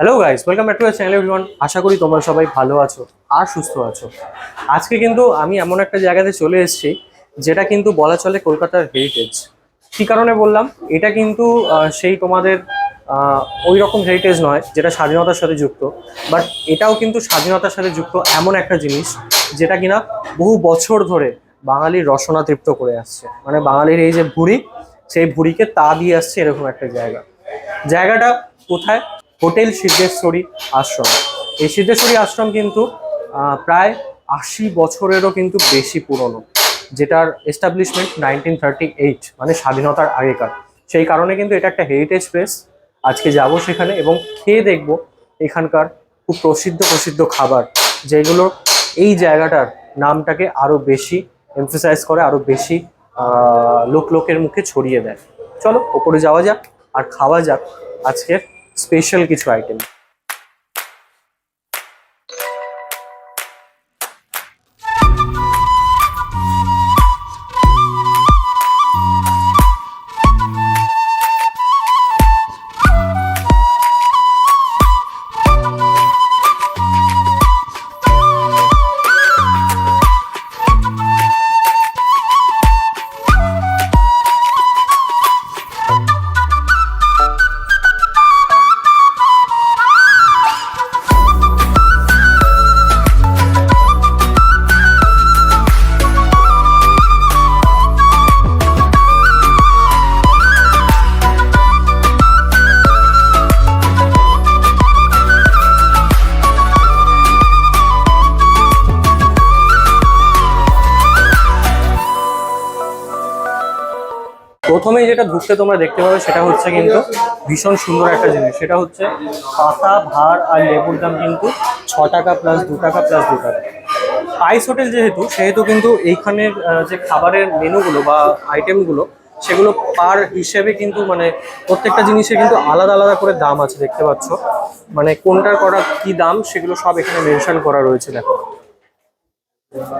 Hello guys welcome back to channel everyone আশা করি তোমরা সবাই ভালো আছো আর সুস্থ আছো। আজকে কিন্তু আমি এমন একটা জায়গাতে চলে এসেছি, যেটা কিন্তু বলা চলে কলকাতার হেরিটেজ কী কারণে বললাম? এটা কিন্তু সেই তোমাদের ওই রকম হেরিটেজ নয়, যেটা স্বাধীনতার সাথে যুক্ত। বাট এটাও কিন্তু স্বাধীনতার সাথে যুক্ত এমন একটা জিনিস, যেটা কিনা বহু বছর ধরে বাঙালির রসনা তৃপ্ত করে আসছে। মানে বাঙালির এই যে ভুঁড়ি, সেই ভুঁড়িকে তা দিয়ে আসছে এরকম একটা জায়গা। জায়গাটা কোথায়? হোটেল সিদ্ধেশ্বরী আশ্রম। এই সিদ্ধেশ্বরী আশ্রম কিন্তু প্রায় আশি বছরেরও কিন্তু বেশি পুরনো, যেটার এস্টাবলিশমেন্ট নাইনটিন থার্টি মানে স্বাধীনতার আগেকার। সেই কারণে কিন্তু এটা একটা হেরিটেজ প্লেস আজকে যাব সেখানে এবং খেয়ে দেখব এখানকার খুব প্রসিদ্ধ প্রসিদ্ধ খাবার, যেগুলো এই জায়গাটার নামটাকে আরও বেশি এমফেসাইজ করে আরও বেশি লোক লোকের মুখে ছড়িয়ে দেয়। চলো, ওপরে যাওয়া যাক আর খাওয়া যাক আজকের স্পেশাল কিছু আইটেম প্রথমেই যেটা ঢুকতে তোমরা দেখতে পাবে সেটা হচ্ছে কিন্তু ভীষণ সুন্দর একটা জিনিস। সেটা হচ্ছে পাতা, ভার আর লেবুর দাম কিন্তু ছ টাকা প্লাস দু টাকা প্লাস দু টাকা। আইস হোটেল যেহেতু, সেহেতু কিন্তু এইখানের যে খাবারের মেনুগুলো বা আইটেমগুলো সেগুলো পার হিসেবে কিন্তু মানে প্রত্যেকটা জিনিসের কিন্তু আলাদা আলাদা করে দাম আছে, দেখতে পাচ্ছ। মানে কোনটার করা কি দাম, সেগুলো সব এখানে মেনশন করা রয়েছে, দেখো।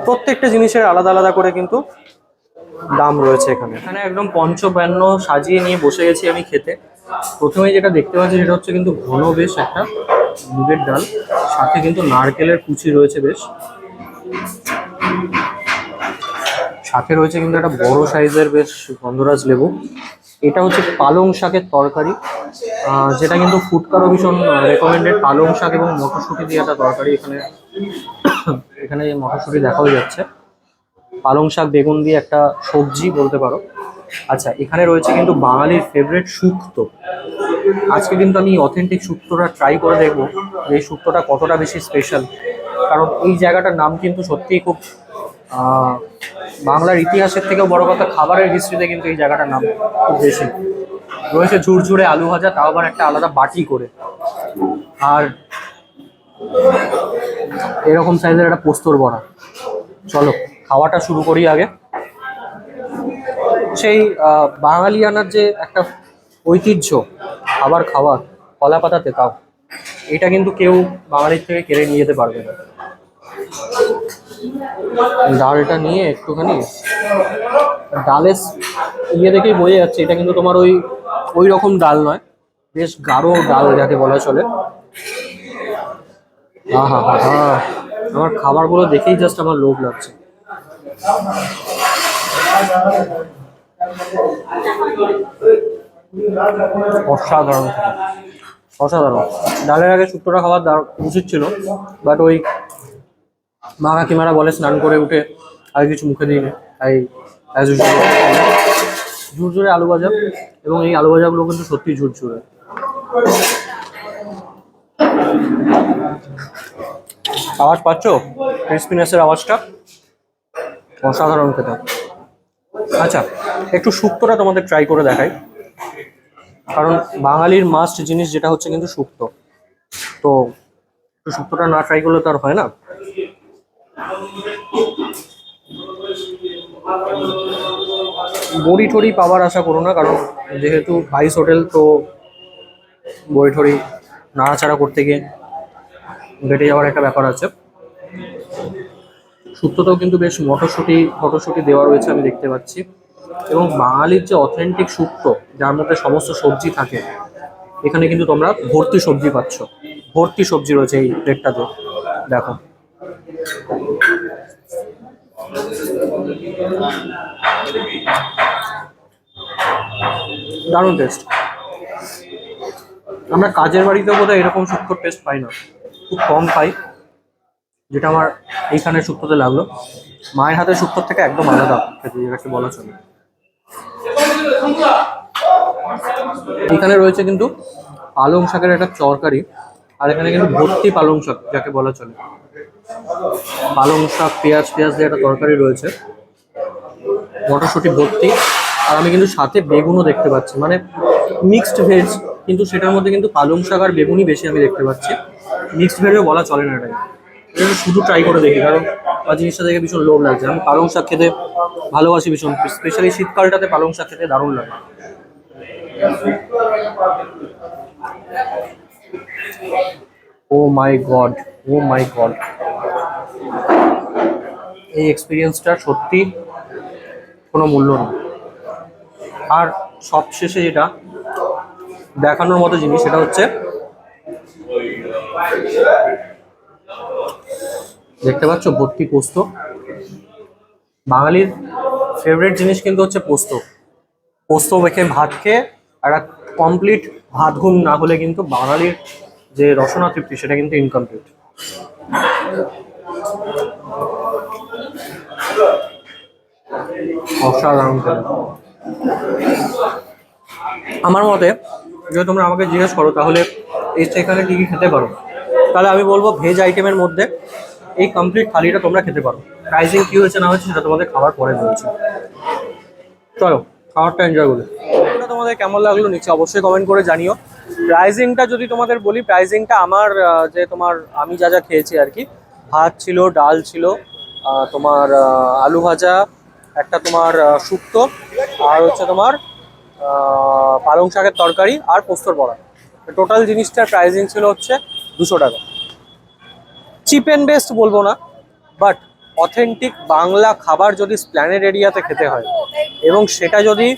প্রত্যেকটা জিনিসের আলাদা আলাদা করে কিন্তু দাম রয়েছে এখানে। এখানে একদম পঞ্চব্যান্ন সাজিয়ে নিয়ে বসে গেছি আমি খেতে। প্রথমে যেটা দেখতে পাচ্ছি সেটা হচ্ছে কিন্তু ঘন বেশ একটা মুগের ডাল। সাথে কিন্তু নারকেলের কুচি রয়েছে বেশ। সাথে রয়েছে কিন্তু একটা বড় সাইজের বেশ গন্ধরাজ লেবু। এটা হচ্ছে পালং শাকের তরকারি। যেটা কিন্তু ফুডকারও ভীষণ রেকমেন্ডেড পালং শাক এবং মটরশুঁটি দিয়ে একটা তরকারি এখানে এখানে মটরশুঁটি দেখাও যাচ্ছে। পালং শাক, বেগুন দিয়ে একটা সবজি বলতে পারো। আচ্ছা এখানে রয়েছে কিন্তু বাঙালির ফেভারিট শুক্তো। আজকে কিন্তু আমি অথেন্টিক শুক্তোটা ট্রাই করে দেখব, যে এই শুক্তোটা কতটা বেশি স্পেশাল কারণ এই জায়গাটার নাম কিন্তু সত্যিই খুব বাংলার ইতিহাসের থেকেও বড় কথা, খাবারের হিস্ট্রিতে কিন্তু এই জায়গাটার নাম খুব বেশি। রয়েছে ঝুরঝুরে আলু ভাজা, তাও আবার একটা আলাদা বাটি করে। আর এরকম সাইজের একটা পোস্তর বড়া। চলো। খাওয়াটা শুরু করি আগে। সেই বাঙালিয়ানার যে একটা ঐতিহ্য, খাবার খাওয়া কলা পাতাতে তাও, এটা কিন্তু কেউ বাঙালির থেকে কেড়ে নিয়ে যেতে পারবে না। ডালটা নিয়ে একটুখানি, ডালের ইয়ে দেখেই বোঝা যাচ্ছে, এটা কিন্তু তোমার ওই ওই রকম ডাল নয়, বেশ গাঢ় ডাল যাকে বলা চলে। আহা হা হা আমার খাবারগুলো দেখেই জাস্ট আমার লোভ লাগছে। অসাধারণ। অসাধারণ। ডালের আগে শুক্তোটা দার- উচিত ছিল বাট ওই মা কাকিমারা বলে স্নান করে উঠে আর কিছু মুখে দিই তাই অ্যাজ ইউজুয়াল ঝুরঝুরে আলু ভাজা, এবং এই আলু ভাজাগুলো কিন্তু সত্যি ঝুরঝুরে। আওয়াজ পাচ্ছ? ক্রিসপিনেসের আওয়াজটা? অসাধারণ খেতে। আচ্ছা একটু শুক্তোটা তোমাদের ট্রাই করে দেখাই। কারণ বাঙালির মাস্ট জিনিস যেটা হচ্ছে কিন্তু শুক্তো। তো একটু শুক্তোটা না ট্রাই করলে তো আর হয় না? বড়ি ঠড়ি পাওয়ার আশা করো না, কারণ যেহেতু ভাইস হোটেল, তো বড়ি ঠড়ি নাড়াচাড়া করতে গিয়ে বেটে যাওয়ার একটা ব্যাপার আছে। শুক্তোতেও কিন্তু বেশ মটরশুঁটি মটরশুঁটি দেওয়া রয়েছে আমি দেখতে পাচ্ছি। এবং বাঙালির যে অথেন্টিক শুক্তো যার মধ্যে সমস্ত সবজি থাকে, এখানে কিন্তু তোমরা ভর্তি সবজি পাচ্ছ। ভর্তি সবজি রয়েছে এই প্লেটটাতে দেখো। দারুণ টেস্ট আমরা কাজের বাড়িতে বোধহয় এরকম শুক্তোর টেস্ট পাই না। খুব কম পাই। যেটা আমার এইখানে শুক্তোতে লাগল। মায়ের হাতে শুক্তোর থেকে একদম আলাদা যেটাকে বলা চলে। এখানে রয়েছে কিন্তু পালং শাকের একটা তরকারি, আর এখানে কিন্তু ভর্তি পালং শাক, যাকে বলা চলে। পালং শাক, পেঁয়াজ পেঁয়াজ দিয়ে একটা তরকারি রয়েছে। মটরশুঁটি ভর্তি, আর আমি কিন্তু সাথে বেগুনও দেখতে পাচ্ছি। মানে মিক্সড ভেজ কিন্তু সেটার মধ্যে কিন্তু পালং শাক আর বেগুনই বেশি আমি দেখতে পাচ্ছি। মিক্সড ভেজও বলা চলে না এটাকে। এটা শুধু ট্রাই করে দেখি, কারণ আমার জিনিসটা দেখে ভীষণ লোভ লাগছে। আমি পালং শাক খেতে ভালোবাসি ভীষণ স্পেশালি শীতকালটাতে পালং শাক খেতে দারুণ লাগে। ও মাই গড ও মাই গড এই এক্সপিরিয়েন্সটা সত্যি কোনো মূল্য নেই আর সবশেষে যেটা দেখানোর মতো জিনিস, সেটা হচ্ছে দেখতে পাচ্ছ, ভর্তি পোস্ত। বাঙালির ফেভারিট জিনিস কিন্তু হচ্ছে পোস্ত। পোস্ত মেখে ভাত খেয়ে একটা কমপ্লিট ভাত ঘুম না হলে কিন্তু বাঙালির যে রসনা তৃপ্তি, সেটা কিন্তু ইনকমপ্লিট অসাধারণ আমার মতে, যদি তোমরা আমাকে জিজ্ঞেস করো, তাহলে এই এখানে কী কী খেতে পারো? তাহলে আমি বলব ভেজ আইটেমের মধ্যে এই কমপ্লিট থালিটা তোমরা খেতে পারো। প্রাইসিং কী হয়েছে না হয়েছে সেটা তোমাদের খাবার পরে বলছি। চলো, খাবারটা এনজয় করি। তোমাদের কেমন লাগল নিচে অবশ্যই কমেন্ট করে জানিও। প্রাইজিংটা যদি তোমাদের বলি প্রাইজিংটা আমার যে তোমার আমি যা যা খেয়েছি আর কি, ভাত ছিল, ডাল ছিল তোমার আলু ভাজা, একটা তোমার শুক্তো, আর হচ্ছে তোমার পালং শাকের তরকারি আর পোস্তর বড়া। টোটাল জিনিসটার প্রাইজিং ছিল হচ্ছে দুশো টাকা। চিপ অ্যান্ড বেস্ট বলব না বাট অথেন্টিক বাংলা খাবার যদি স্প্ল্যানেড এরিয়াতে খেতে হয়, এবং সেটা যদি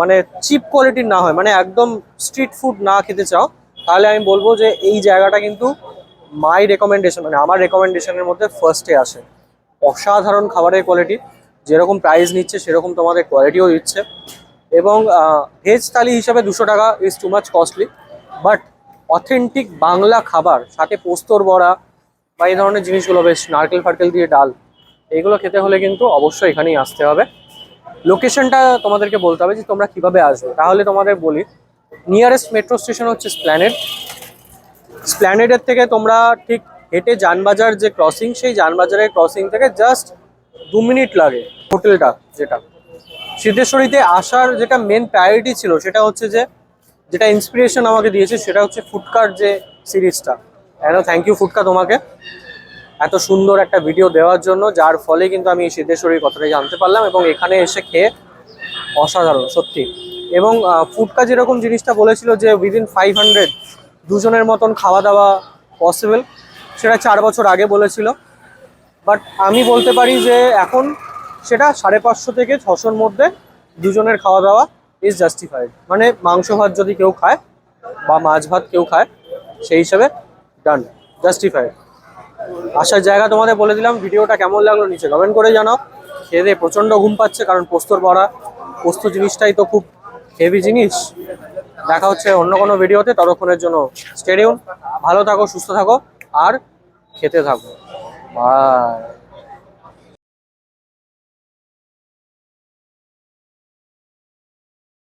মানে চিপ কোয়ালিটির না হয় মানে একদম স্ট্রিট ফুড না খেতে চাও, তাহলে আমি বলব যে এই জায়গাটা কিন্তু মাই রেকমেন্ডেশন মানে আমার রেকমেন্ডেশনের মধ্যে ফার্স্টে আসে। অসাধারণ খাবারের কোয়ালিটি যেরকম প্রাইস নিচ্ছে, সেরকম তোমাদের কোয়ালিটিও দিচ্ছে। এবং ভেজ থালি হিসাবে দুশো টাকা is too much costly but authentic Bangla খাবার, সাথে পোস্তর বড়া বা এই ধরনের জিনিসগুলো বেশ নারকেল ফারকেল দিয়ে ডাল, এইগুলো খেতে হলে কিন্তু অবশ্যই এখানেই আসতে হবে। লোকেশনটা তোমাদেরকে বলতে হবে যে তোমরা কীভাবে আসবে। তাহলে তোমাদের বলি নিয়ারেস্ট মেট্রো স্টেশন হচ্ছে স্প্ল্যানেড স্প্ল্যানেডের থেকে তোমরা ঠিক হেঁটে যানবাজার যে ক্রসিং সেই যানবাজারের ক্রসিং থেকে জাস্ট দু মিনিট লাগে হোটেলটা যেটা। সিদ্ধেশ্বরীতে আসার যেটা মেন প্রায়োরিটি ছিল, সেটা হচ্ছে যে, যেটা ইন্সপিরেশন আমাকে দিয়েছে, সেটা হচ্ছে ফুডকার যে সিরিজটা। কেন থ্যাংক ইউ ফুডকা তোমাকে। এত সুন্দর একটা ভিডিও দেওয়ার জন্য, যার ফলে কিন্তু আমি সিদ্ধেশ্বরীর কথাটা জানতে পারলাম এবং এখানে এসে খেয়ে অসাধারণ, সত্যি। এবং ফুডকা যেরকম জিনিসটা বলেছিল যে উইদিন ফাইভ হান্ড্রেড দুজনের মতন খাওয়া দাওয়া পসিবল সেটা চার বছর আগে বলেছিল। বাট আমি বলতে পারি যে এখন সেটা সাড়ে পাঁচশো থেকে ছশোর মধ্যে দুজনের খাওয়া দাওয়া ইজ জাস্টিফাইড মানে মাংস ভাত যদি কেউ খায় বা মাছ ভাত কেউ খায়, সেই হিসেবে ডান জাস্টিফাইড আসার জায়গা তোমাদের বলে দিলাম, ভিডিওটা কেমন লাগল নিচে কমেন্ট করে জানাও। খেয়ে প্রচণ্ড ঘুম পাচ্ছে, কারণ পোস্তর বড়া, পোস্ত জিনিসটাই তো খুব হেভি জিনিস। দেখা হচ্ছে অন্য কোনো ভিডিওতে, ততক্ষণের জন্য স্টেডিয়াম ভালো থাকো, সুস্থ থাকো, আর খেতে থাকো। বাই